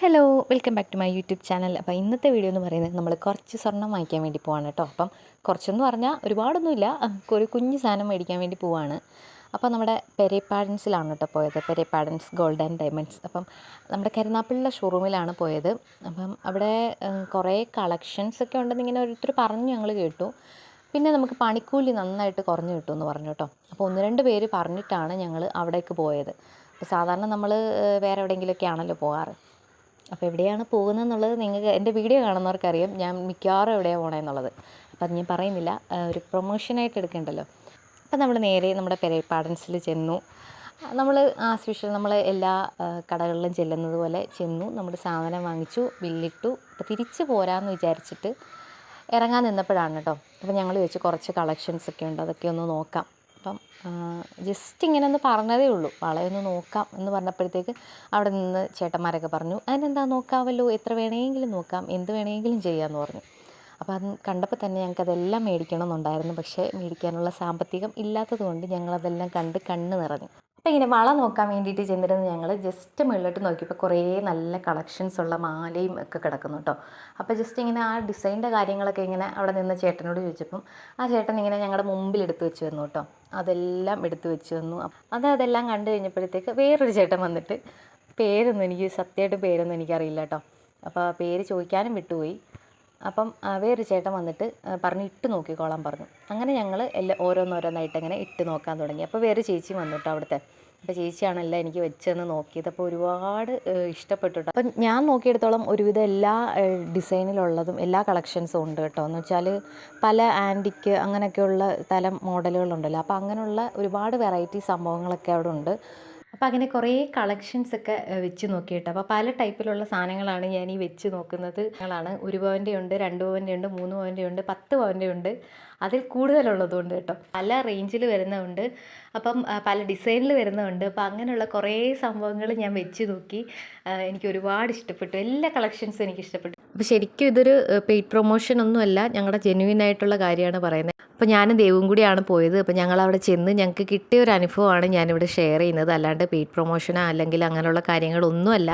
Hello welcome back to my YouTube channel അപ്പോൾ ഇന്നത്തെ video എന്ന് പറയുന്നത് നമ്മൾ കുറച്ച് സ്വർണം വാങ്ങിക്കാൻ വേണ്ടി പോവാണ് കേട്ടോ അപ്പം കുറച്ചെന്ന് പറഞ്ഞാൽ ഒരുപാടൊന്നുമില്ല. ഒരു കുഞ്ഞ് സാധനം മേടിക്കാൻ വേണ്ടി പോവാണ്. അപ്പോൾ നമ്മുടെ പെരെ പാഡൻസിലാണ് കേട്ടോ പോയത്. പെരെ പാഡൻസ് ഗോൾഡ് ആൻഡ് ഡയമണ്ട്സ് അപ്പം നമ്മുടെ കരുനാപ്പിള്ള ഷോറൂമിലാണ് പോയത്. അപ്പം അവിടെ കുറേ കളക്ഷൻസ് ഒക്കെ ഉണ്ടെന്ന് ഇങ്ങനെ ഓരോരുത്തർ പറഞ്ഞു ഞങ്ങൾ കേട്ടു. പിന്നെ നമുക്ക് പണിക്കൂലി നന്നായിട്ട് കുറഞ്ഞു കിട്ടുമെന്ന് പറഞ്ഞു കേട്ടോ അപ്പോൾ ഒന്ന് രണ്ട് പേര് പറഞ്ഞിട്ടാണ് ഞങ്ങൾ അവിടേക്ക് പോയത്. അപ്പോൾ സാധാരണ നമ്മൾ വേറെ എവിടെയെങ്കിലുമൊക്കെ ആണല്ലോ പോകാറ്. അപ്പോൾ എവിടെയാണ് പോകുന്നതെന്നുള്ളത് നിങ്ങൾക്ക് എന്റെ വീഡിയോ കാണുന്നവർക്കറിയാം. ഞാൻ മിക്കവാറും എവിടെയാണ് പോകണമെന്നുള്ളത് അപ്പം അത് ഞാൻ പറയുന്നില്ല. ആ, ഒരു പ്രൊമോഷനായിട്ട് എടുക്കേണ്ടല്ലോ. അപ്പം നമ്മൾ നേരെ നമ്മുടെ പെരേപ്പാടൻസിൽ ചെന്നു. നമ്മൾ ആസ് യൂഷ്വൽ നമ്മൾ എല്ലാ കടകളിലും ചെല്ലുന്നത് പോലെ ചെന്നു. നമ്മൾ സാധനം വാങ്ങിച്ചു ബില്ലിട്ടു. അപ്പോൾ തിരിച്ച് പോരാമെന്ന് വിചാരിച്ചിട്ട് ഇറങ്ങാൻ നിന്നപ്പോഴാണ് കേട്ടോ. അപ്പോൾ ഞങ്ങൾ ചോദിച്ചു കുറച്ച് കളക്ഷൻസ് ഒക്കെ ഉണ്ട് അതൊക്കെ ഒന്ന് നോക്കാം. അപ്പം ജസ്റ്റ് ഇങ്ങനെ ഒന്ന് പറഞ്ഞതേ ഉള്ളൂ. വളയൊന്ന് നോക്കാം എന്ന് പറഞ്ഞപ്പോഴത്തേക്ക് അവിടെ നിന്ന് ചേട്ടന്മാരൊക്കെ പറഞ്ഞു അതിനെന്താ നോക്കാമല്ലോ എത്ര വേണമെങ്കിലും നോക്കാം എന്ത് വേണമെങ്കിലും ചെയ്യാമെന്ന് പറഞ്ഞു. അപ്പോൾ അത് കണ്ടപ്പോൾ തന്നെ ഞങ്ങൾക്കതെല്ലാം മേടിക്കണം എന്നുണ്ടായിരുന്നു പക്ഷേ മേടിക്കാനുള്ള സാമ്പത്തികം ഇല്ലാത്തത് കൊണ്ട് ഞങ്ങളതെല്ലാം കണ്ട് കണ്ണ് നിറഞ്ഞു. ഇങ്ങനെ വള നോക്കാൻ വേണ്ടിയിട്ട് ചെന്നിരുന്ന് ഞങ്ങൾ ജസ്റ്റ് മുകളിലോട്ട് നോക്കിയപ്പോൾ കുറേ നല്ല കളക്ഷൻസ് ഉള്ള മാലയും ഒക്കെ കിടക്കുന്നു കേട്ടോ അപ്പോൾ ജസ്റ്റ് ഇങ്ങനെ ആ ഡിസൈന്റെ കാര്യങ്ങളൊക്കെ ഇങ്ങനെ അവിടെ നിന്ന് ചേട്ടനോട് ചോദിച്ചപ്പം ആ ചേട്ടൻ ഇങ്ങനെ ഞങ്ങളുടെ മുമ്പിൽ എടുത്ത് വെച്ച് വന്നു കേട്ടോ അതെല്ലാം എടുത്ത് വെച്ച് വന്നു അത് അതെല്ലാം കണ്ടു കഴിഞ്ഞപ്പോഴത്തേക്ക് വേറൊരു ചേട്ടൻ വന്നിട്ട് പേരൊന്നും എനിക്ക് സത്യമായിട്ട് പേരൊന്നും എനിക്കറിയില്ല കേട്ടോ അപ്പോൾ പേര് ചോദിക്കാനും വിട്ടുപോയി. അപ്പം വേറൊരു ചേട്ടൻ വന്നിട്ട് പറഞ്ഞ് പറഞ്ഞു ഇട്ട് നോക്കിക്കോളാൻ പറഞ്ഞു. അങ്ങനെ ഞങ്ങൾ എല്ലാ ഓരോന്നോരോന്നായിട്ട് അങ്ങനെ ഇട്ട് നോക്കാൻ തുടങ്ങി. അപ്പോൾ വേറെ ചേച്ചി വന്നു കേട്ടോ അവിടുത്തെ. അപ്പോൾ ചേച്ചിയാണല്ലോ എനിക്ക് വെച്ചെന്ന് നോക്കിയത്. അപ്പോൾ ഒരുപാട് ഇഷ്ടപ്പെട്ടു കേട്ടോ അപ്പം ഞാൻ നോക്കിയെടുത്തോളം ഒരുവിധം എല്ലാ ഡിസൈനിലുള്ളതും എല്ലാ കളക്ഷൻസും ഉണ്ട് കേട്ടോ. എന്ന് വെച്ചാൽ പല ആന്റിക്ക് അങ്ങനെയൊക്കെയുള്ള തരം മോഡലുകളുണ്ടല്ലോ. അപ്പോൾ അങ്ങനെയുള്ള ഒരുപാട് വെറൈറ്റി സംഭവങ്ങളൊക്കെ അവിടെ ഉണ്ട്. അപ്പോൾ അങ്ങനെ കുറേ കളക്ഷൻസ് ഒക്കെ വെച്ച് നോക്കിയിട്ട്. അപ്പോൾ പല ടൈപ്പിലുള്ള സാധനങ്ങളാണ് ഞാൻ ഈ വെച്ച് നോക്കുന്നത്. ഞങ്ങളാണ് ഒരു പവന്റെ ഉണ്ട് രണ്ട് പവന്റെ ഉണ്ട് മൂന്ന് പവന്റെ ഉണ്ട് പത്ത് പവന്റെ ഉണ്ട്. അതിൽ കൂടുതലുള്ളതുണ്ട് കേട്ടോ. പല റേഞ്ചിൽ വരുന്നതുണ്ട്. അപ്പം പല ഡിസൈനിൽ വരുന്നതുണ്ട്. അപ്പം അങ്ങനെയുള്ള കുറേ സംഭവങ്ങൾ ഞാൻ വെച്ച് നോക്കി എനിക്ക് ഒരുപാട് ഇഷ്ടപ്പെട്ടു. എല്ലാ കളക്ഷൻസും എനിക്ക് ഇഷ്ടപ്പെട്ടു. അപ്പോൾ ശരിക്കും ഇതൊരു പെയ്ഡ് പ്രൊമോഷൻ ഒന്നുമല്ല ഞങ്ങളുടെ ജെന്യുവിൻ ആയിട്ടുള്ള കാര്യമാണ് പറയുന്നത്. അപ്പോൾ ഞാനും ദേവും കൂടിയാണ് പോയത്. അപ്പോൾ ഞങ്ങൾ അവിടെ ചെന്ന് ഞങ്ങൾക്ക് കിട്ടിയ ഒരു അനുഭവമാണ് ഞാനിവിടെ ഷെയർ ചെയ്യുന്നത്. അല്ലാണ്ട് പെയ്ഡ് പ്രൊമോഷനോ അല്ലെങ്കിൽ അങ്ങനെയുള്ള കാര്യങ്ങളൊന്നുമല്ല.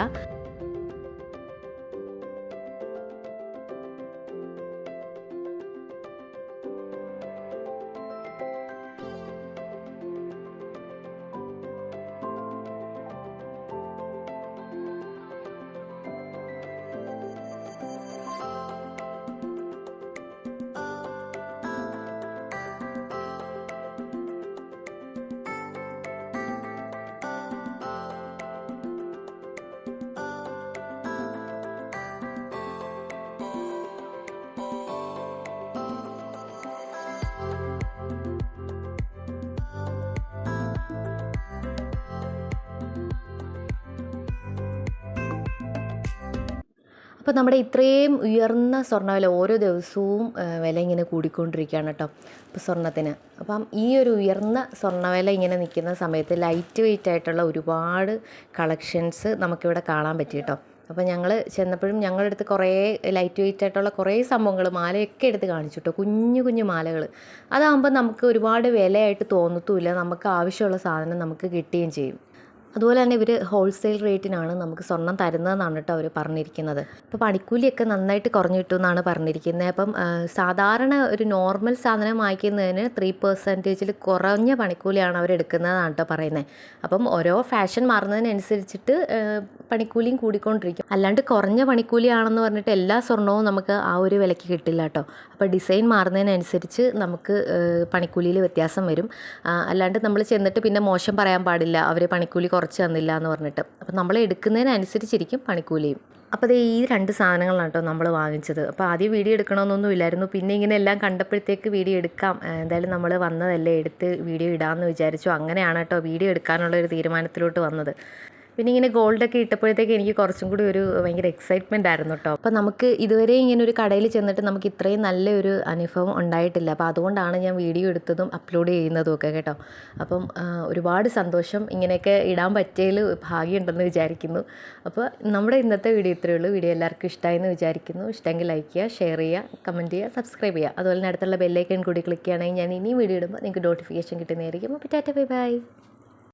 അപ്പോൾ നമ്മുടെ ഇത്രയും ഉയർന്ന സ്വർണവില ഓരോ ദിവസവും വില ഇങ്ങനെ കൂടിക്കൊണ്ടിരിക്കുകയാണ് കേട്ടോ ഇപ്പോൾ സ്വർണത്തിന്. അപ്പം ഈ ഒരു ഉയർന്ന സ്വർണവില ഇങ്ങനെ നിൽക്കുന്ന സമയത്ത് ലൈറ്റ് വെയിറ്റ് ആയിട്ടുള്ള ഒരുപാട് കളക്ഷൻസ് നമുക്കിവിടെ കാണാൻ പറ്റി കേട്ടോ. അപ്പോൾ ഞങ്ങൾ ചെന്നപ്പോഴും ഞങ്ങളുടെ അടുത്ത് കുറേ ലൈറ്റ് വെയിറ്റ് ആയിട്ടുള്ള കുറേ സംഭവങ്ങൾ മാലയൊക്കെ എടുത്ത് കാണിച്ചു കേട്ടോ കുഞ്ഞു കുഞ്ഞു മാലകൾ അതാകുമ്പോൾ നമുക്ക് ഒരുപാട് വിലയായിട്ട് തോന്നത്തുമില്ല നമുക്ക് ആവശ്യമുള്ള സാധനം നമുക്ക് കിട്ടുകയും ചെയ്യും. അതുപോലെ തന്നെ ഇവർ ഹോൾസെയിൽ റേറ്റിനാണ് നമുക്ക് സ്വർണം തരുന്നതെന്നാണ് കേട്ടോ അവർ പറഞ്ഞിരിക്കുന്നത്. അപ്പോൾ പണിക്കൂലിയൊക്കെ നന്നായിട്ട് കുറഞ്ഞു കിട്ടും എന്നാണ് പറഞ്ഞിരിക്കുന്നത്. അപ്പം സാധാരണ ഒരു നോർമൽ സാധനം വാങ്ങിക്കുന്നതിന് ത്രീ പെർസെന്റേജിൽ കുറഞ്ഞ പണിക്കൂലിയാണ് അവർ എടുക്കുന്നതാണ് കേട്ടോ പറയുന്നത്. അപ്പം ഓരോ ഫാഷൻ മാറുന്നതിനനുസരിച്ചിട്ട് പണിക്കൂലിയും കൂടിക്കൊണ്ടിരിക്കും. അല്ലാണ്ട് കുറഞ്ഞ പണിക്കൂലിയാണെന്ന് പറഞ്ഞിട്ട് എല്ലാ സ്വർണവും നമുക്ക് ആ ഒരു വിലയ്ക്ക് കിട്ടില്ല കേട്ടോ. അപ്പോൾ ഡിസൈൻ മാറുന്നതിനനുസരിച്ച് നമുക്ക് പണിക്കൂലിയിൽ വ്യത്യാസം വരും. അല്ലാണ്ട് നമ്മൾ ചെന്നിട്ട് പിന്നെ മോശം പറയാൻ പാടില്ല. അവർ പണിക്കൂലി തന്നില്ല എന്ന് പറഞ്ഞിട്ട്. അപ്പോൾ നമ്മൾ എടുക്കുന്നതിനനുസരിച്ചിരിക്കും പണിക്കൂലിയും. അപ്പോൾ ദേ ഈ രണ്ട് സാധനങ്ങളാണ് കേട്ടോ നമ്മൾ വാങ്ങിച്ചത്. അപ്പോൾ ആദ്യം വീഡിയോ എടുക്കണമെന്നൊന്നും ഇല്ലായിരുന്നു. പിന്നെ ഇങ്ങനെ എല്ലാം കണ്ടപ്പോഴത്തേക്ക് വീഡിയോ എടുക്കാം. എന്തായാലും നമ്മൾ വന്നതല്ലേ എടുത്ത് വീഡിയോ ഇടാമെന്ന് വിചാരിച്ചു. അങ്ങനെയാണ് കേട്ടോ വീഡിയോ എടുക്കാനുള്ള ഒരു തീരുമാനത്തിലോട്ട് വന്നത്. പിന്നെ ഇങ്ങനെ ഗോൾഡൊക്കെ ഇട്ടപ്പോഴത്തേക്ക് എനിക്ക് കുറച്ചും കൂടി ഒരു ഭയങ്കര എക്സൈറ്റ്മെന്റ് ആയിരുന്നു കേട്ടോ അപ്പോൾ നമുക്ക് ഇതുവരെ ഇങ്ങനെ ഒരു കടയിൽ ചെന്നിട്ട് നമുക്ക് ഇത്രയും നല്ലൊരു അനുഭവം ഉണ്ടായിട്ടില്ല. അപ്പോൾ അതുകൊണ്ടാണ് ഞാൻ വീഡിയോ എടുത്തതും അപ്ലോഡ് ചെയ്യുന്നതും ഒക്കെ കേട്ടോ. അപ്പം ഒരുപാട് സന്തോഷം. ഇങ്ങനെയൊക്കെ ഇടാൻ പറ്റിയതിൽ ഭാഗ്യമുണ്ടെന്ന് വിചാരിക്കുന്നു. അപ്പോൾ നമ്മുടെ ഇന്നത്തെ വീഡിയോ ഇത്രയേ ഉള്ളൂ. വീഡിയോ എല്ലാവർക്കും ഇഷ്ടമായെന്ന് വിചാരിക്കുന്നു. ഇഷ്ടമെങ്കിൽ ലൈക്ക് ചെയ്യുക ഷെയർ ചെയ്യുക കമന്റ് ചെയ്യുക സബ്സ്ക്രൈബ് ചെയ്യുക. അതുപോലെ തന്നെ അടുത്തുള്ള ബെല്ലൈക്കൺ കൂടി ക്ലിക്ക് ചെയ്യുകയാണെങ്കിൽ ഞാൻ ഇനിയും വീഡിയോ ഇടുമ്പോൾ നിങ്ങൾക്ക് നോട്ടിഫിക്കേഷൻ കിട്ടുന്നതായിരിക്കും. അപ്പോൾ ടാറ്റ ബൈ ബൈ